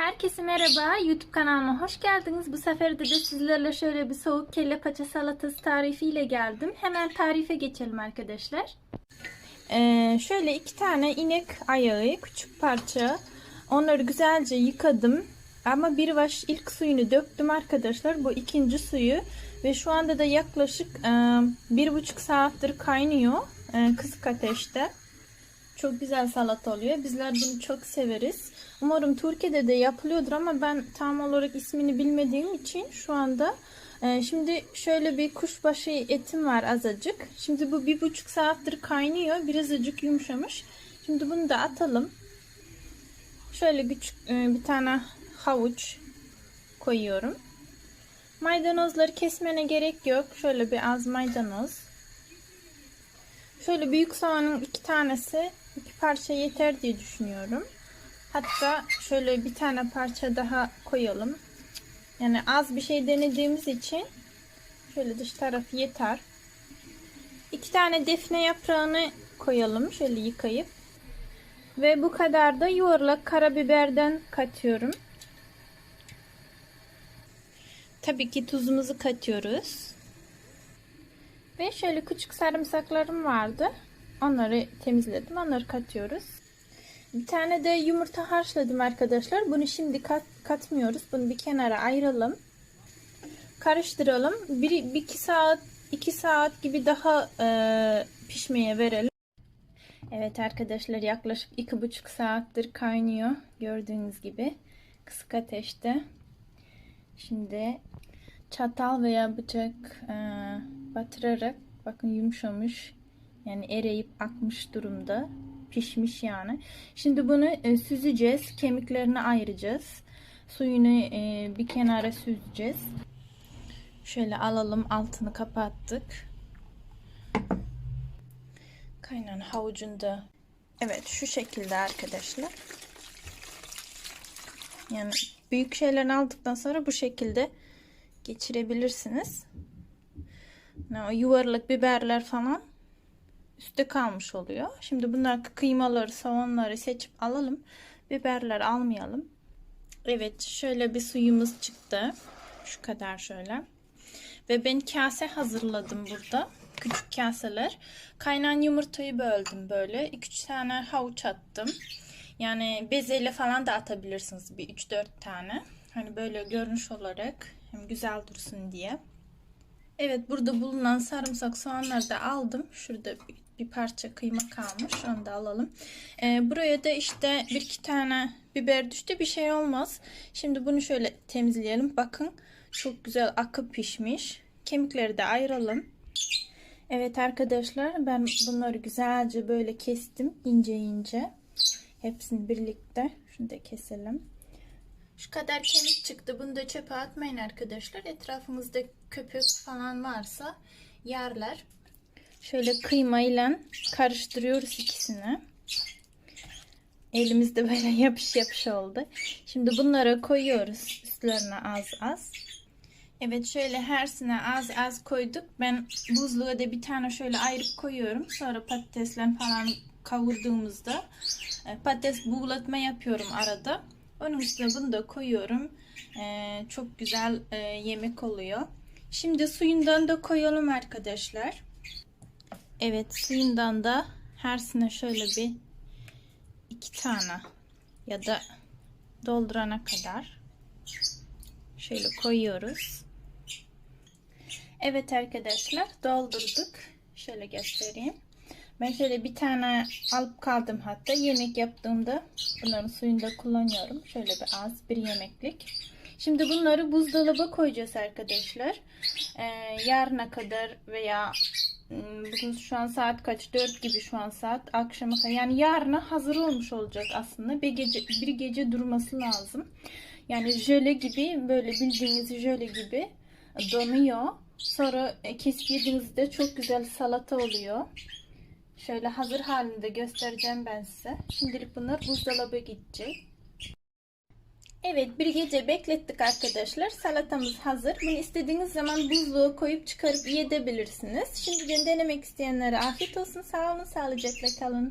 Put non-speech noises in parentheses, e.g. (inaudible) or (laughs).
Herkese merhaba. YouTube kanalıma hoş geldiniz. Bu sefer de, de sizlerle şöyle bir soğuk kelle paça salatası tarifiyle geldim. Hemen tarife geçelim arkadaşlar. Ee, şöyle iki tane inek ayağı küçük parça. Onları güzelce yıkadım. Ama bir baş ilk suyunu döktüm arkadaşlar. Bu ikinci suyu. Ve şu anda da yaklaşık e, bir buçuk saattir kaynıyor. E, kısık ateşte. Çok güzel salata oluyor. Bizler bunu çok severiz. Umarım Türkiye'de de yapılıyordur ama ben tam olarak ismini bilmediğim için şu anda e, şimdi şöyle bir kuşbaşı etim var azıcık. Şimdi bu bir buçuk saattir kaynıyor. Birazcık yumuşamış. Şimdi bunu da atalım. Şöyle küçük e, bir tane havuç koyuyorum. Maydanozları kesmene gerek yok. Şöyle bir az maydanoz. Şöyle büyük soğanın iki tanesi iki parça yeter diye düşünüyorum. Hatta şöyle bir tane parça daha koyalım. Yani az bir şey denediğimiz için şöyle dış tarafı yeter. İki tane defne yaprağını koyalım şöyle yıkayıp. Ve bu kadar da yuvarlak karabiberden katıyorum. Tabii ki tuzumuzu katıyoruz. Ve şöyle küçük sarımsaklarım vardı. Onları temizledim. Onları katıyoruz. Bir tane de yumurta haşladım arkadaşlar. Bunu şimdi kat, katmıyoruz. Bunu bir kenara ayıralım. Karıştıralım. Bir, bir iki saat iki saat gibi daha e, pişmeye verelim. Evet arkadaşlar yaklaşık iki buçuk saattir kaynıyor. Gördüğünüz gibi kısık ateşte. Şimdi çatal veya bıçak e, batırarak bakın yumuşamış yani eriyip akmış durumda pişmiş yani. Şimdi bunu e, süzeceğiz kemiklerini ayıracağız. Suyunu e, bir kenara süzeceğiz. Şöyle alalım altını kapattık. Kaynan havucunda. Evet şu şekilde arkadaşlar. Yani büyük şeylerini aldıktan sonra bu şekilde geçirebilirsiniz. Yuvarlak biberler falan üstte kalmış oluyor. Şimdi bunlar kıymaları, soğanları seçip alalım. Biberler almayalım. Evet şöyle bir suyumuz çıktı. Şu kadar şöyle. Ve ben kase hazırladım burada. Küçük kaseler. Kaynan yumurtayı böldüm böyle. 2-3 tane havuç attım. Yani bezeyle falan da atabilirsiniz. Bir 3-4 tane. Hani böyle görünüş olarak hem güzel dursun diye. Evet burada bulunan sarımsak soğanları da aldım. Şurada bir, parça kıyma kalmış. Onu da alalım. Ee, buraya da işte bir iki tane biber düştü. Bir şey olmaz. Şimdi bunu şöyle temizleyelim. Bakın çok güzel akıp pişmiş. Kemikleri de ayıralım. Evet arkadaşlar ben bunları güzelce böyle kestim. ince ince. Hepsini birlikte. Şunu da keselim. Şu kadar kemik çıktı. Bunu da çöpe atmayın arkadaşlar. Etrafımızda köpük falan varsa yerler. Şöyle kıyma ile karıştırıyoruz ikisini. Elimizde böyle (laughs) yapış yapış oldu. Şimdi bunları koyuyoruz üstlerine az az. Evet şöyle hersine az az koyduk. Ben buzluğa da bir tane şöyle ayırıp koyuyorum. Sonra patatesler falan kavurduğumuzda patates buğulatma yapıyorum arada. Üstüne bunu da koyuyorum. Ee, çok güzel e, yemek oluyor. Şimdi suyundan da koyalım arkadaşlar. Evet suyundan da hersine şöyle bir iki tane ya da doldurana kadar şöyle koyuyoruz. Evet arkadaşlar doldurduk. Şöyle göstereyim. Ben şöyle bir tane alıp kaldım hatta yemek yaptığımda bunların suyunu da kullanıyorum. Şöyle bir az bir yemeklik. Şimdi bunları buzdolaba koyacağız arkadaşlar. Ee, yarına kadar veya bugün şu an saat kaç? 4 gibi şu an saat. Akşama kadar. Yani yarına hazır olmuş olacak aslında. Bir gece, bir gece durması lazım. Yani jöle gibi böyle bildiğiniz jöle gibi donuyor. Sonra kesip yediğinizde çok güzel salata oluyor. Şöyle hazır halinde göstereceğim ben size. Şimdilik bunlar buzdolabı gidecek. Evet bir gece beklettik arkadaşlar. Salatamız hazır. Bunu istediğiniz zaman buzluğa koyup çıkarıp yiyebilirsiniz. Şimdiden denemek isteyenlere afiyet olsun. Sağ olun, sağlıcakla kalın.